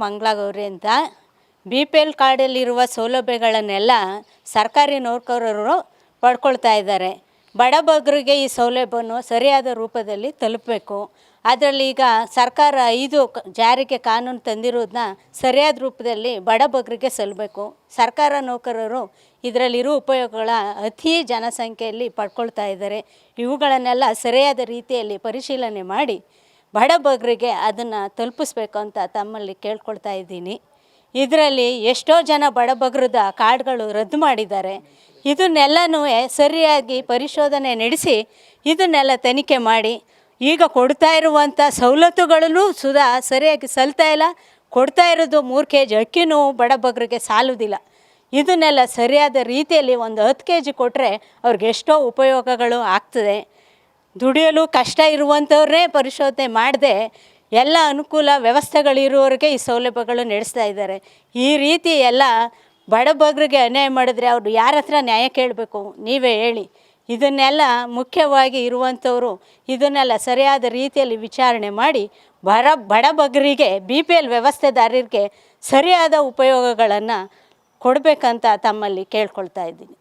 ಮಂಗಳಗೌರಿ ಅಂತ. B P L ಕಾರ್ಡಲ್ಲಿರುವ ಸೌಲಭ್ಯಗಳನ್ನೆಲ್ಲ ಸರ್ಕಾರಿ ನೌಕರರು ಪಡ್ಕೊಳ್ತಾ ಇದ್ದಾರೆ. ಬಡಬಗ್ಗರಿಗೆ ಈ ಸೌಲಭ್ಯವನ್ನು ಸರಿಯಾದ ರೂಪದಲ್ಲಿ ತಲುಪಬೇಕು. ಅದರಲ್ಲಿ ಈಗ ಸರ್ಕಾರ ಐದು ಜಾರಿಗೆ ಕಾನೂನು ತಂದಿರೋದನ್ನ ಸರಿಯಾದ ರೂಪದಲ್ಲಿ ಬಡಬಗ್ಗರಿಗೆ ಸಲ್ಲಬೇಕು ಸರ್ಕಾರ ನೌಕರರು ಇದರಲ್ಲಿರೋ ಉಪಯೋಗಗಳ ಅತಿ ಜನಸಂಖ್ಯೆಯಲ್ಲಿ ಪಡ್ಕೊಳ್ತಾ ಇದ್ದಾರೆ. ಇವುಗಳನ್ನೆಲ್ಲ ಸರಿಯಾದ ರೀತಿಯಲ್ಲಿ ಪರಿಶೀಲನೆ ಮಾಡಿ ಬಡಬಗ್ಗರಿಗೆ ಅದನ್ನು ತಲುಪಿಸ್ಬೇಕು ಅಂತ ತಮ್ಮಲ್ಲಿ ಕೇಳ್ಕೊಳ್ತಾ ಇದ್ದೀನಿ. ಇದರಲ್ಲಿ ಎಷ್ಟೋ ಜನ ಬಡಬಗ್ರದ ಕಾರ್ಡ್ಗಳು ರದ್ದು ಮಾಡಿದ್ದಾರೆ. ಇದನ್ನೆಲ್ಲನೂ ಸರಿಯಾಗಿ ಪರಿಶೋಧನೆ ನಡೆಸಿ ಇದನ್ನೆಲ್ಲ ತನಿಖೆ ಮಾಡಿ ಈಗ ಕೊಡ್ತಾ ಇರುವಂಥ ಸವಲತ್ತುಗಳಲ್ಲೂ ಸುಧಾ ಸರಿಯಾಗಿ ಸಲ್ತಾ ಇಲ್ಲ. ಕೊಡ್ತಾ ಇರೋದು ಮೂರು ಕೆ ಜಿ ಅಕ್ಕಿನೂ ಬಡಬಗ್ರಿಗೆ ಸಾಲುವುದಿಲ್ಲ ಇದನ್ನೆಲ್ಲ ಸರಿಯಾದ ರೀತಿಯಲ್ಲಿ ಒಂದು ಹತ್ತು ಕೆ ಜಿ ಕೊಟ್ಟರೆ ಅವ್ರಿಗೆ ಎಷ್ಟೋ ಉಪಯೋಗಗಳು ಆಗ್ತದೆ. ದುಡಿಯಲು ಕಷ್ಟ ಇರುವಂಥವ್ರನ್ನೇ ಪರಿಶೋಧನೆ ಮಾಡದೆ ಎಲ್ಲ ಅನುಕೂಲ ವ್ಯವಸ್ಥೆಗಳಿರುವವರಿಗೆ ಈ ಸೌಲಭ್ಯಗಳು ನಡೆಸ್ತಾ ಇದ್ದಾರೆ. ಈ ರೀತಿ ಎಲ್ಲ ಬಡಬಗ್ರಿಗೆ ಅನ್ಯಾಯ ಮಾಡಿದ್ರೆ ಅವರು ಯಾರ ಹತ್ರ ನ್ಯಾಯ ಕೇಳಬೇಕು? ನೀವೇ ಹೇಳಿ. ಇದನ್ನೆಲ್ಲ ಮುಖ್ಯವಾಗಿ ಇರುವಂಥವರು ಇದನ್ನೆಲ್ಲ ಸರಿಯಾದ ರೀತಿಯಲ್ಲಿ ವಿಚಾರಣೆ ಮಾಡಿ ಬರ ಬಡಬಗ್ಗರಿಗೆ ಬಿ ಪಿ ಎಲ್ ವ್ಯವಸ್ಥೆದಾರರಿಗೆ ಸರಿಯಾದ ಉಪಯೋಗಗಳನ್ನು ಕೊಡಬೇಕಂತ ತಮ್ಮಲ್ಲಿ ಕೇಳ್ಕೊಳ್ತಾ ಇದ್ದೀನಿ.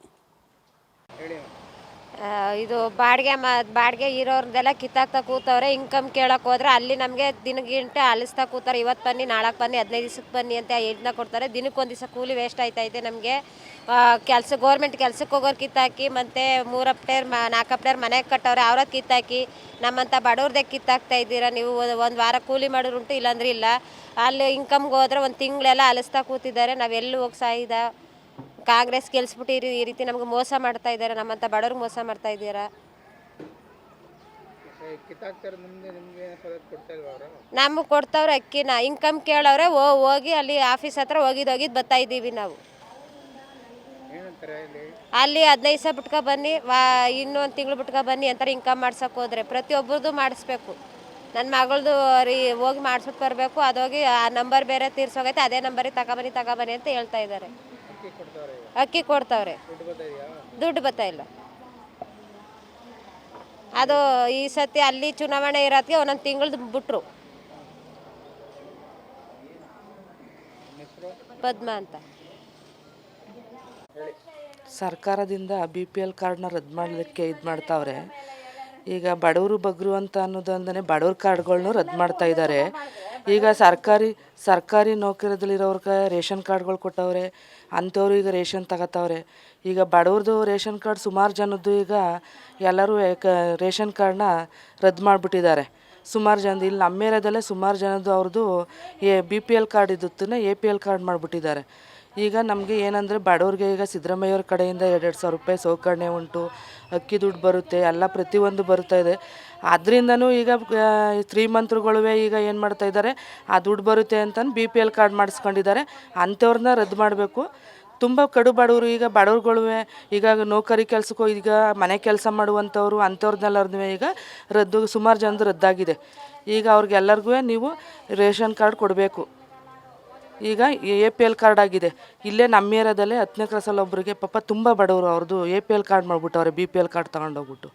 ಇದು ಬಾಡಿಗೆ ಮ, ಬಾಡಿಗೆ ಇರೋರ್ದೆಲ್ಲ ಕಿತ್ತಾಕ್ತಾ ಕೂತವ್ರೆ ಇನ್ಕಮ್ ಕೇಳಕ್ಕೆ ಹೋದ್ರೆ ಅಲ್ಲಿ ನಮಗೆ ದಿನಗಿಂಟೆ ಅಲಿಸ್ತಾ ಕೂತಾರೆ. ಇವತ್ತು ಬನ್ನಿ ನಾಳಕ್ಕೆ ಬನ್ನಿ, ಹದಿನೈದು ದಿವ್ಸಕ್ಕೆ ಬನ್ನಿ ಅಂತ ಇದನ್ನ ಕೊಡ್ತಾರೆ. ದಿನಕ್ಕೊಂದು ದಿವಸ ಕೂಲಿ ವೇಸ್ಟ್ ಆಯ್ತೈತೆ ನಮಗೆ. ಕೆಲಸ ಗೌರ್ಮೆಂಟ್ ಕೆಲ್ಸಕ್ಕೆ ಹೋಗೋರು ಕಿತ್ತಾಕಿ, ಮತ್ತು ಮೂರು ಮ, ನಾಲ್ಕು ಅಪ್ಟೇರ್ ಮನೆಗೆ ಕಟ್ಟವ್ರೆ ಅವ್ರ ಕಿತ್ತಾಕಿ ನಮ್ಮಂಥ ಬಡವ್ರದ್ದೇ ಕಿತ್ತಾಕ್ತಾ ಇದ್ದೀರಾ? ನೀವು ಒಂದು ವಾರ ಕೂಲಿ ಮಾಡೋರು ಉಂಟು, ಇಲ್ಲಾಂದ್ರೆ ಇಲ್ಲ. ಅಲ್ಲಿ ಇನ್ಕಮ್ಗೆ ಹೋದ್ರೆ ಒಂದು ತಿಂಗಳೆಲ್ಲ ಅಲಿಸ್ತಾ ಕೂತಿದ್ದಾರೆ. ನಾವೆಲ್ಲೂ ಹೋಗಿ ಸಾಯಿದ? ಕಾಂಗ್ರೆಸ್ ಗೆಲ್ಸ್ಬಿಟ್ಟು ಈ ರೀತಿ ನಮ್ಗೆ ಮೋಸ ಮಾಡ್ತಾ ಇದ್ದಾರೆ ನಮ್ಮಂಥ ಬಡವ್ರಿಗೆ ಮೋಸ ಮಾಡ್ತಾ ಇದ್ದೀರಾ? ನಮಗೆ ಕೊಡ್ತಾವ್ರೆ ಅಕ್ಕಿನ. ಇನ್ಕಮ್ ಕೇಳವ್ರೆ ಓ ಹೋಗಿ ಅಲ್ಲಿ ಆಫೀಸ್ ಹತ್ರ ಹೋಗಿದ್ದು ಹೋಗಿದ್ದು ಬರ್ತಾ ಇದ್ದೀವಿ ನಾವು. ಅಲ್ಲಿ? ಹದಿನೈದು ಸಾವಿರ ಬಿಟ್ಕೊ ಬನ್ನಿ ವಾ ಇನ್ನೊಂದು ತಿಂಗಳು ಬಿಟ್ಕ ಬನ್ನಿ ಅಂತಾರೆ ಇನ್ಕಮ್ ಮಾಡ್ಸಕ್ ಹೋದ್ರೆ. ಪ್ರತಿಯೊಬ್ಬರದು ಮಾಡಿಸ್ಬೇಕು. ನನ್ನ ಮಗಳದು ರೀ ಹೋಗಿ ಮಾಡಿಸ್ಬಿಟ್ಟು ಬರಬೇಕು ಅದೋಗಿ ಆ ನಂಬರ್ ಬೇರೆ ತೀರ್ಸೋಗೈತೆ ಅದೇ ನಂಬರಿಗೆ ತಗೊಬನ್ನಿ ತಗೊಬನ್ನಿ ಅಂತ ಹೇಳ್ತಾ ಇದ್ದಾರೆ. ಅಕ್ಕಿ ಕೊಡ್ತಾವ್ರೆ ದುಡ್ಡು ಬರ್ತಾ ಇಲ್ಲ. ಅದು ಈ ಸತಿ ಅಲ್ಲಿ ಚುನಾವಣೆ ಇರೋದಕ್ಕೆ ಒಂದೊಂದು ತಿಂಗಳದ್ದು ಬಿಟ್ರು. ಪದ್ಮ ಅಂತ. ಸರ್ಕಾರದಿಂದ ಬಿ ಪಿ ಎಲ್ ಕಾರ್ಡ್ನ ರದ್ದು ಮಾಡಲಿಕ್ಕೆ ಇದು ಮಾಡ್ತಾವ್ರೆ. ಈಗ ಬಡವರು ಬಗ್ರು ಅಂತ ಅನ್ನೋದೊಂದನೆ ಬಡವ್ರ ಕಾರ್ಡ್ಗಳನ್ನೂ ರದ್ದು ಮಾಡ್ತಾ ಇದ್ದಾರೆ ಈಗ ಸರ್ಕಾರಿ ಸರ್ಕಾರಿ ನೌಕರದಲ್ಲಿರೋರ್ಗೆ ರೇಷನ್ ಕಾರ್ಡ್ಗಳು ಕೊಟ್ಟವ್ರೆ, ಅಂಥವ್ರು ಈಗ ರೇಷನ್ ತಗೋತವ್ರೆ. ಈಗ ಬಡವ್ರದ್ದು ರೇಷನ್ ಕಾರ್ಡ್ ಸುಮಾರು ಜನದ್ದು ಈಗ ಎಲ್ಲರೂ ಕ ರೇಷನ್ ಕಾರ್ಡ್ನ ರದ್ದು ಮಾಡಿಬಿಟ್ಟಿದ್ದಾರೆ. ಸುಮಾರು ಜನದ, ಇಲ್ಲಿ ನಮ್ಮ ಏರಿಯಾದಲ್ಲೇ ಸುಮಾರು ಜನದ್ದು ಅವ್ರದ್ದು A, B P L card ಇದ್ದತ್ತನ್ನ A P L card ಮಾಡಿಬಿಟ್ಟಿದ್ದಾರೆ. ಈಗ ನಮಗೆ ಏನಂದರೆ ಬಡವ್ರಿಗೆ ಈಗ ಸಿದ್ದರಾಮಯ್ಯವ್ರ ಕಡೆಯಿಂದ ಎರಡೆರಡು ಸಾವಿರ ರೂಪಾಯಿ ಸೌಕರ್ಣೆ ಉಂಟು, ಅಕ್ಕಿ ದುಡ್ಡು ಬರುತ್ತೆ, ಎಲ್ಲ ಪ್ರತಿಯೊಂದು ಬರ್ತಾ ಇದೆ. ಅದರಿಂದನೂ ಈಗ ಶ್ರೀಮಂತರುಗಳುವೆ ಈಗ ಏನು ಮಾಡ್ತಾ ಇದ್ದಾರೆ, ಆ ದುಡ್ಡು ಬರುತ್ತೆ ಅಂತಂದು ಬಿ ಪಿ ಎಲ್ ಕಾರ್ಡ್ ಮಾಡಿಸ್ಕೊಂಡಿದ್ದಾರೆ. ಅಂಥವ್ರನ್ನ ರದ್ದು ಮಾಡಬೇಕು. ತುಂಬ ಕಡು ಬಡವರು ಈಗ ಬಡವ್ರುಗಳು ಈಗ ನೌಕರಿ ಕೆಲಸಕ್ಕೂ ಈಗ ಮನೆ ಕೆಲಸ ಮಾಡುವಂಥವ್ರು ಅಂಥವ್ರನ್ನೆಲ್ಲರನ್ನೂ ಈಗ ರದ್ದು, ಸುಮಾರು ಜನದ ರದ್ದಾಗಿದೆ. ಈಗ ಅವ್ರಿಗೆಲ್ಲರಿಗೂ ನೀವು ರೇಷನ್ ಕಾರ್ಡ್ ಕೊಡಬೇಕು. ಈಗ ಎ ಪಿ ಎಲ್ ಕಾರ್ಡ್ ಆಗಿದೆ. ಇಲ್ಲೇ ನಮ್ಮ ಏರಿಯಾದಲ್ಲೇ ಹತ್ತನೇ ಕ್ಲಾಸಲ್ಲಿ ಒಬ್ಬರಿಗೆ ಪಾಪ ತುಂಬ ಬಡವರು ಅವ್ರದ್ದು ಎ ಪಿ ಎಲ್ ಕಾರ್ಡ್ ಮಾಡಿಬಿಟ್ಟವ್ರೆ ಬಿ ಪಿ ಎಲ್ ಕಾರ್ಡ್ ತೊಗೊಂಡೋಗ್ಬಿಟ್ಟು.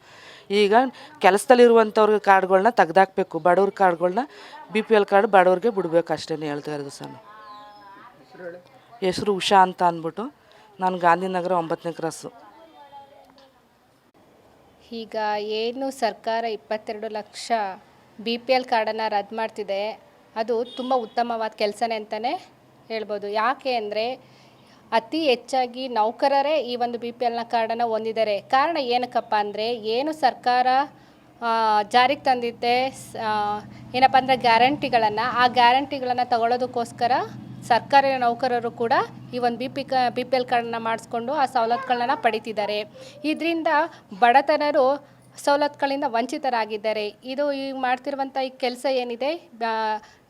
ಈಗ ಕೆಲಸದಲ್ಲಿರುವಂಥವ್ರಿಗೆ ಕಾರ್ಡ್ಗಳನ್ನ ತೆಗ್ದಾಕ್ಬೇಕು, ಬಡವ್ರ ಕಾರ್ಡ್ಗಳನ್ನ ಬಿ ಪಿ ಎಲ್ ಕಾರ್ಡ್ ಬಡವ್ರಿಗೆ ಬಿಡಬೇಕು ಅಷ್ಟೇ ಹೇಳ್ತಾ ಇರೋದು ಸರ್. ಹೆಸರು ಉಷಾ ಅಂತ ಅಂದ್ಬಿಟ್ಟು ನಾನು ಗಾಂಧಿನಗರ ಒಂಬತ್ತನೇ ಕ್ರಾಸು ಈಗ ಏನು ಸರ್ಕಾರ ಇಪ್ಪತ್ತೆರಡು ಲಕ್ಷ ಬಿ ಪಿ ಎಲ್ ಕಾರ್ಡನ್ನು ರದ್ದು ಮಾಡ್ತಿದೆ, ಅದು ತುಂಬ ಉತ್ತಮವಾದ ಕೆಲಸನೇ ಅಂತಲೇ ಹೇಳ್ಬೋದು. ಯಾಕೆ ಅಂದರೆ ಅತಿ ಹೆಚ್ಚಾಗಿ ನೌಕರರೇ ಈ ಒಂದು ಬಿ ಪಿ ಎಲ್ನ ಕಾರ್ಡನ್ನು ಹೊಂದಿದ್ದಾರೆ. ಕಾರಣ ಏನಕ್ಕಪ್ಪ ಅಂದರೆ ಏನು ಸರ್ಕಾರ ಜಾರಿಗೆ ತಂದಿದ್ದೆ ಏನಪ್ಪ ಅಂದರೆ ಗ್ಯಾರಂಟಿಗಳನ್ನು, ಆ ಗ್ಯಾರಂಟಿಗಳನ್ನು ತಗೊಳ್ಳೋದಕ್ಕೋಸ್ಕರ ಸರ್ಕಾರಿ ನೌಕರರು ಕೂಡ ಈ ಒಂದು ಬಿ ಪಿ ಕ ಬಿ ಪಿ ಎಲ್ ಕಾರ್ಡನ್ನ ಮಾಡಿಸ್ಕೊಂಡು ಆ ಸವಲತ್ತುಗಳನ್ನ ಪಡಿತಿದ್ದಾರೆ. ಇದರಿಂದ ಬಡತನರು ಸವಲತ್ತುಗಳಿಂದ ವಂಚಿತರಾಗಿದ್ದಾರೆ. ಇದು ಈಗ ಮಾಡ್ತಿರುವಂಥ ಈ ಕೆಲಸ ಏನಿದೆ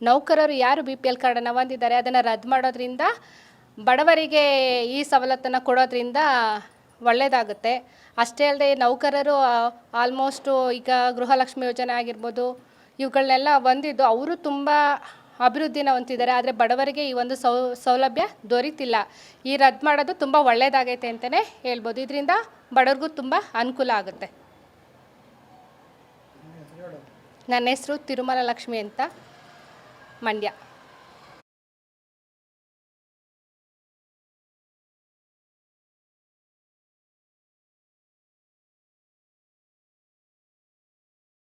ನೌಕರರು ಯಾರು ಬಿ ಪಿ ಎಲ್ ಕಾರ್ಡನ್ನು ಹೊಂದಿದ್ದಾರೆ, ಅದನ್ನು ರದ್ದು ಮಾಡೋದ್ರಿಂದ ಬಡವರಿಗೆ ಈ ಸವಲತ್ತನ್ನು ಕೊಡೋದ್ರಿಂದ ಒಳ್ಳೆಯದಾಗುತ್ತೆ ಅಷ್ಟೇ ಅಲ್ಲದೆ ನೌಕರರು ಆಲ್ಮೋಸ್ಟು ಈಗ ಗೃಹಲಕ್ಷ್ಮಿ ಯೋಜನೆ ಆಗಿರ್ಬೋದು ಇವುಗಳನ್ನೆಲ್ಲ ಹೊಂದಿದ್ದು ಅವರು ತುಂಬ ಅಭಿವೃದ್ಧಿನ ಹೊಂದಿದ್ದಾರೆ. ಆದರೆ ಬಡವರಿಗೆ ಈ ಒಂದು ಸೌ, ಸೌಲಭ್ಯ ದೊರೀತಿಲ್ಲ. ಈ ರದ್ದು ಮಾಡೋದು ತುಂಬ ಒಳ್ಳೆಯದಾಗೈತೆ ಅಂತಲೇ ಹೇಳ್ಬೋದು. ಇದರಿಂದ ಬಡವ್ರಿಗೂ ತುಂಬ ಅನುಕೂಲ ಆಗುತ್ತೆ. ನನ್ನ ಹೆಸರು ತಿರುಮಲ ಲಕ್ಷ್ಮಿ ಅಂತ ಮಂಡ್ಯ.